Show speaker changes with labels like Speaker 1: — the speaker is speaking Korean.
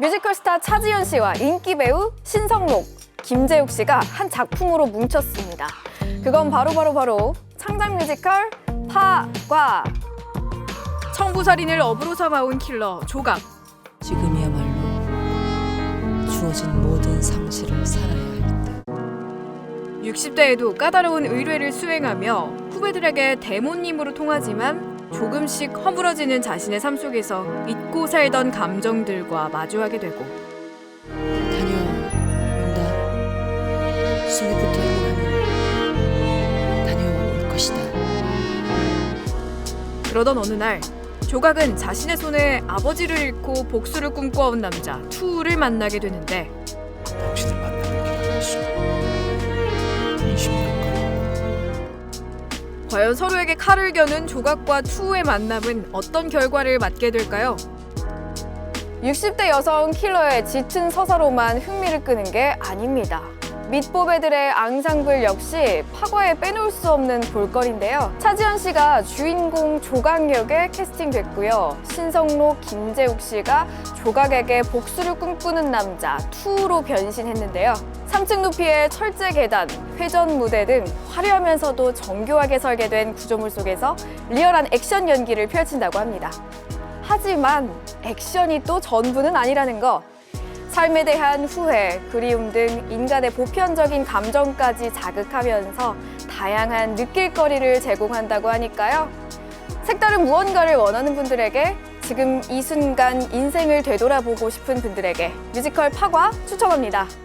Speaker 1: 뮤지컬 스타 차지현 씨와 인기 배우 신성록, 김재욱 씨가 한 작품으로 뭉쳤습니다. 그건 바로 바로 바로 창작 뮤지컬 파과.
Speaker 2: 청부살인을 업으로 삼아온 킬러 조각.
Speaker 3: 지금이야말로 주어진 모든 상실을 살아야 할 때.
Speaker 2: 60대에도 까다로운 의뢰를 수행하며 후배들에게 대모님으로 통하지만 조금씩 허물어지는 자신의 삶 속에서 잊고 살던 감정들과 마주하게 되고
Speaker 3: 다녀온다. 숨이 붙어 있는 한은 다녀올 것이다.
Speaker 2: 그러던 어느 날 조각은 자신의 손에 아버지를 잃고 복수를 꿈꿔온 남자 투우를 만나게 되는데
Speaker 4: 당신을
Speaker 2: 과연 서로에게 칼을 겨눈 조각과 투우의 만남은 어떤 결과를 맞게 될까요?
Speaker 1: 60대 여성 킬러의 짙은 서사로만 흥미를 끄는 게 아닙니다. 밑보배들의 앙상블 역시 파과에 빼놓을 수 없는 볼거리인데요. 차지현 씨가 주인공 조각 역에 캐스팅됐고요. 신성록, 김재욱 씨가 조각에게 복수를 꿈꾸는 남자 투로 변신했는데요. 3층 높이의 철제 계단, 회전 무대 등 화려하면서도 정교하게 설계된 구조물 속에서 리얼한 액션 연기를 펼친다고 합니다. 하지만 액션이 또 전부는 아니라는 거. 삶에 대한 후회, 그리움 등 인간의 보편적인 감정까지 자극하면서 다양한 느낄거리를 제공한다고 하니까요. 색다른 무언가를 원하는 분들에게 지금 이 순간 인생을 되돌아보고 싶은 분들에게 뮤지컬 파과 추천합니다.